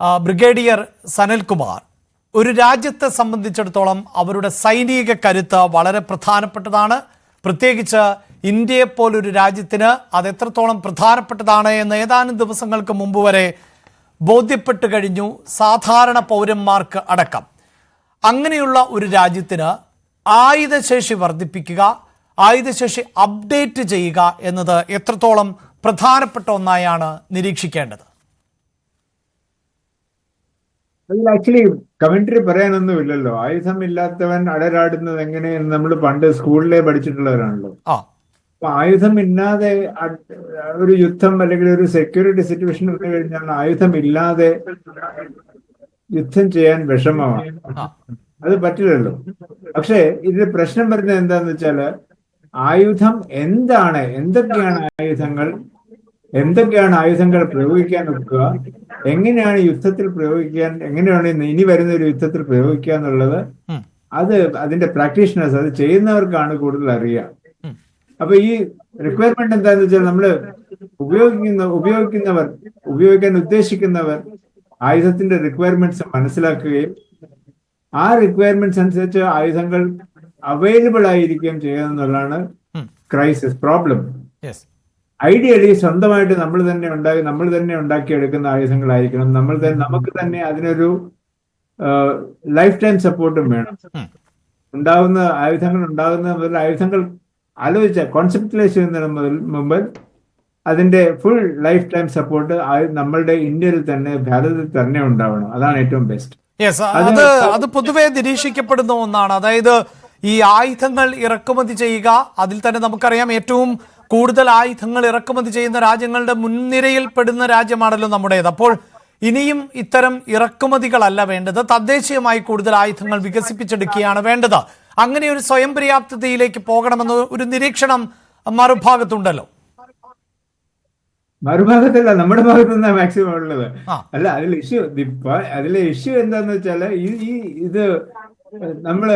Brigadier Sanalkumar. ഒരു രാജ്യത്തെ സംബന്ധിച്ചിടത്തോളം അവരുടെ സൈനിക കരുത്ത് വളരെ പ്രധാനപ്പെട്ടതാണ്. പ്രത്യേകിച്ച് ഇന്ത്യയെപ്പോലൊരു രാജ്യത്തിന് അത് എത്രത്തോളം പ്രധാനപ്പെട്ടതാണ് എന്ന് ഏതാനും ദിവസങ്ങൾക്ക് മുമ്പ് വരെ ബോധ്യപ്പെട്ടു കഴിഞ്ഞു സാധാരണ പൗരന്മാർക്ക് അടക്കം. അങ്ങനെയുള്ള ഒരു രാജ്യത്തിന് ആയുധശേഷി വർദ്ധിപ്പിക്കുക ആയുധശേഷി അപ്ഡേറ്റ് ചെയ്യുക എന്നത് എത്രത്തോളം പ്രധാനപ്പെട്ട ഒന്നായാണ് നിരീക്ഷിക്കേണ്ടത്. അതിൽ ആക്ച്വലി കമന്ററി പറയാനൊന്നും പറയാനൊന്നുമില്ലല്ലോ ആയുധമില്ലാത്തവൻ അടരാടുന്നത് എങ്ങനെയെന്ന് നമ്മൾ പണ്ട് സ്കൂളിലെ പഠിച്ചിട്ടുള്ളവരാണല്ലോ. അപ്പൊ ആയുധം ഇല്ലാതെ ഒരു യുദ്ധം അല്ലെങ്കിൽ ഒരു സെക്യൂരിറ്റി സിറ്റുവേഷൻ വന്നു കഴിഞ്ഞാൽ ആയുധം ഇല്ലാതെ യുദ്ധം ചെയ്യാൻ വിഷമമാണ്. അത് പറ്റില്ലല്ലോ. പക്ഷേ ഇതിൽ പ്രശ്നം വരുന്നത് എന്താന്ന് വെച്ചാൽ ആയുധം എന്താണ്? എന്തൊക്കെയാണ് ആയുധങ്ങൾ? എന്തൊക്കെയാണ് ആയുധങ്ങൾ പ്രയോഗിക്കാൻ വെക്കുക എങ്ങനെയാണ് യുദ്ധത്തിൽ പ്രയോഗിക്കാൻ എങ്ങനെയാണ് ഇനി വരുന്ന ഒരു യുദ്ധത്തിൽ പ്രയോഗിക്കുക എന്നുള്ളത് അത് അതിന്റെ പ്രാക്ടീഷണേഴ്സ് അത് ചെയ്യുന്നവർക്കാണ് കൂടുതൽ അറിയാം. അപ്പൊ ഈ റിക്വയർമെന്റ് എന്താന്ന് വെച്ചാൽ നമ്മൾ ഉപയോഗിക്കുന്ന ഉപയോഗിക്കുന്നവർ ഉപയോഗിക്കാൻ ഉദ്ദേശിക്കുന്നവർ ആയുധത്തിന്റെ റിക്വയർമെന്റ്സ് മനസ്സിലാക്കുകയും ആ റിക്വയർമെന്റ്സ് അനുസരിച്ച് ആയുധങ്ങൾ അവൈലബിൾ ആയിരിക്കുകയും ചെയ്യുക എന്നുള്ളതാണ് ക്രൈസിസ് പ്രോബ്ലം ഐഡിയലി സ്വന്തമായിട്ട് നമ്മൾ തന്നെ ഉണ്ടാക്കി നമ്മൾ തന്നെ ഉണ്ടാക്കിയെടുക്കുന്ന ആയുധങ്ങളായിരിക്കണം. നമ്മൾ തന്നെ നമുക്ക് തന്നെ അതിനൊരു ലൈഫ് ടൈം സപ്പോർട്ടും വേണം. ഉണ്ടാകുന്ന ആയുധങ്ങൾ ഉണ്ടാകുന്ന മുതൽ ആയുധങ്ങൾ ആലോചിച്ച കോൺസെപ്റ്റലൈസ് ചെയ്യുന്നതിന് മുതൽ മുമ്പ് അതിന്റെ ഫുൾ ലൈഫ് ടൈം സപ്പോർട്ട് നമ്മളുടെ ഇന്ത്യയിൽ തന്നെ ഭാരതത്തിൽ തന്നെ ഉണ്ടാവണം. അതാണ് ഏറ്റവും ബെസ്റ്റ് യെസ് അത് അത് പൊതുവെ നിരീക്ഷിക്കപ്പെടുന്ന ഒന്നാണ്. അതായത് ഈ ആയുധങ്ങൾ ഇറക്കുമതി ചെയ്യുക അതിൽ തന്നെ നമുക്കറിയാം ഏറ്റവും കൂടുതൽ ആയുധങ്ങൾ ഇറക്കുമതി ചെയ്യുന്ന രാജ്യങ്ങളുടെ മുൻനിരയിൽ പെടുന്ന രാജ്യമാണല്ലോ നമ്മുടേത്. അപ്പോൾ ഇനിയും ഇത്തരം ഇറക്കുമതികളല്ല വേണ്ടത്. തദ്ദേശീയമായി കൂടുതൽ ആയുധങ്ങൾ വികസിപ്പിച്ചെടുക്കുകയാണ് വേണ്ടത്. അങ്ങനെ ഒരു സ്വയം പര്യാപ്തതയിലേക്ക് പോകണമെന്ന് ഒരു നിരീക്ഷണം മറുഭാഗത്തുണ്ടല്ലോ. മറുഭാഗത്തല്ല നമ്മുടെ ഭാഗത്ത് നിന്നാ മാക്സിമം ഉള്ളത്. അല്ല അതിൽ ഇഷ്യൂ ഇപ്പൊ അതിലെ ഇഷ്യൂ എന്താന്ന് വെച്ചാൽ ഈ ഇത് നമ്മൾ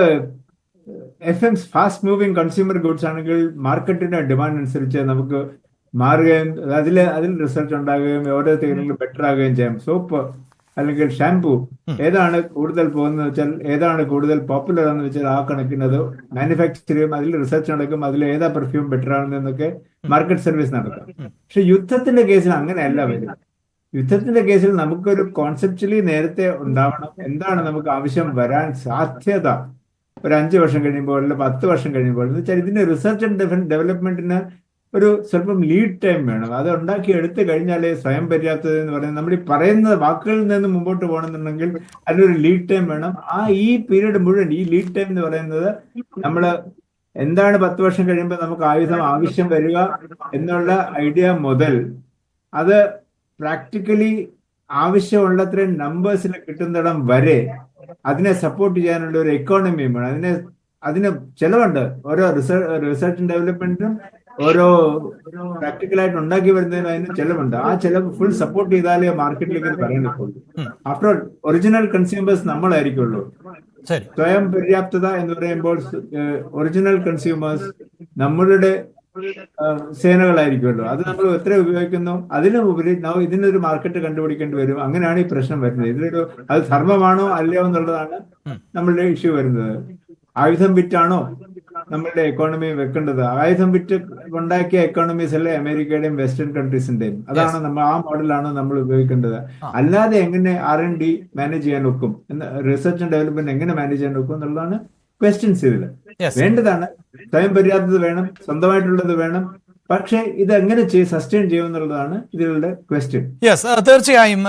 FMCG fast moving consumer goods ആണെങ്കിൽ മാർക്കറ്റിന്റെ ഡിമാൻഡ് അനുസരിച്ച് നമുക്ക് മാറുകയും അതിൽ അതിൽ റിസർച്ച് ഉണ്ടാകുകയും ഓരോ തീരങ്ങളിൽ ബെറ്റർ ആകുകയും ചെയ്യാം. സോപ്പ് അല്ലെങ്കിൽ ഷാംപൂ ഏതാണ് കൂടുതൽ പോകുന്നത് വെച്ചാൽ ഏതാണ് കൂടുതൽ പോപ്പുലർ എന്ന് വെച്ചാൽ ആ കണക്കിനത് മാനുഫാക്ചർ ചെയ്യും അതിൽ റിസർച്ച് നടക്കും അതിൽ ഏതാ പെർഫ്യൂം ബെറ്റർ ആണെന്നൊക്കെ മാർക്കറ്റ് സർവീസ് നടക്കാം പക്ഷെ യുദ്ധത്തിന്റെ കേസിൽ അങ്ങനെയല്ല വരും യുദ്ധത്തിന്റെ കേസിൽ നമുക്കൊരു കോൺസെപ്റ്റലി നേരത്തെ ഉണ്ടാവണം എന്താണ് നമുക്ക് ആവശ്യം വരാൻ സാധ്യത ഒരു അഞ്ച് വർഷം കഴിയുമ്പോൾ അല്ല പത്ത് വർഷം കഴിയുമ്പോൾ എന്ന് വെച്ചാൽ ഇതിന്റെ റിസർച്ച് ആൻഡ് ഡെവലപ്മെന്റിന് ഒരു സ്വല്പം ലീഡ് ടൈം വേണം. അത് ഉണ്ടാക്കി എടുത്തു കഴിഞ്ഞാലേ സ്വയം പര്യാപ്തത എന്ന് പറയുന്നത്. നമ്മൾ ഈ പറയുന്ന വാക്കുകളിൽ നിന്ന് മുമ്പോട്ട് പോകണമെന്നുണ്ടെങ്കിൽ അതിനൊരു ലീഡ് ടൈം വേണം. ആ ഈ പീരീഡ് മുഴുവൻ ഈ ലീഡ് ടൈം എന്ന് പറയുന്നത് നമ്മൾ എന്താണ് പത്ത് വർഷം കഴിയുമ്പോൾ നമുക്ക് ആയുധം ആവശ്യം വരിക എന്നുള്ള ഐഡിയ മുതൽ അത് പ്രാക്ടിക്കലി ആവശ്യമുള്ളത്രയും നമ്പേഴ്സിൽ കിട്ടുന്നിടം വരെ അതിനെ സപ്പോർട്ട് ചെയ്യാനുള്ള ഒരു എക്കോണമിയും വേണം. അതിനെ അതിന് ചെലവുണ്ട്. ഓരോ റിസർച്ച് റിസർച്ച് ഡെവലപ്മെന്റിനും ഓരോ പ്രാക്ടിക്കലായിട്ട് ഉണ്ടാക്കി വരുന്നതിനും അതിന് ചെലവുണ്ട്. ആ ചെലവ് ഫുൾ സപ്പോർട്ട് ചെയ്താലേ മാർക്കറ്റിലേക്ക് പറയുന്നത് ആഫ്റ്റർ ഓൾ ഒറിജിനൽ കൺസ്യൂമേഴ്സ് നമ്മളായിരിക്കുള്ളൂ. സ്വയം പര്യാപ്തത എന്ന് പറയുമ്പോൾ ഒറിജിനൽ കൺസ്യൂമേഴ്സ് നമ്മളുടെ സേനകളായിരിക്കുമല്ലോ. അത് നമ്മൾ എത്ര ഉപയോഗിക്കുന്നു? അതിനും ഉപരി നാം ഇതിനൊരു മാർക്കറ്റ് കണ്ടുപിടിക്കേണ്ടി വരും. അങ്ങനെയാണ് ഈ പ്രശ്നം വരുന്നത്. ഇതിലൊരു അത് ധർമ്മമാണോ അല്ലയോ എന്നുള്ളതാണ് നമ്മളുടെ ഇഷ്യൂ വരുന്നത്. ആയുധം വിറ്റാണോ നമ്മളുടെ എക്കോണമി വെക്കേണ്ടത്? ആയുധം വിറ്റ് ഉണ്ടാക്കിയ എക്കോണമീസ് അല്ലേ അമേരിക്കയുടെയും വെസ്റ്റേൺ കൺട്രീസിന്റെയും അതാണ് നമ്മൾ ആ മോഡലാണ് നമ്മൾ ഉപയോഗിക്കേണ്ടത്. അല്ലാതെ എങ്ങനെ ആർ എൻ ഡി മാനേജ് ചെയ്യാൻ ഒക്കും? റിസർച്ച് ആൻഡ് ഡെവലപ്മെന്റ് എങ്ങനെ മാനേജ് ചെയ്യാൻ ഒക്കും എന്നുള്ളതാണ് ക്വസ്റ്റ്യൻസ് ഇതിൽ വേണ്ടതാണ്. സ്വയം പര്യാപ്തത വേണം. സ്വന്തമായിട്ടുള്ളത് വേണം. പക്ഷേ ഇത് എങ്ങനെ ചെയ്യും സസ്റ്റെയിൻ ചെയ്യുമെന്നുള്ളതാണ് ഇതിലുള്ള ക്വസ്റ്റ്യൻ യെസ് തീർച്ചയായും.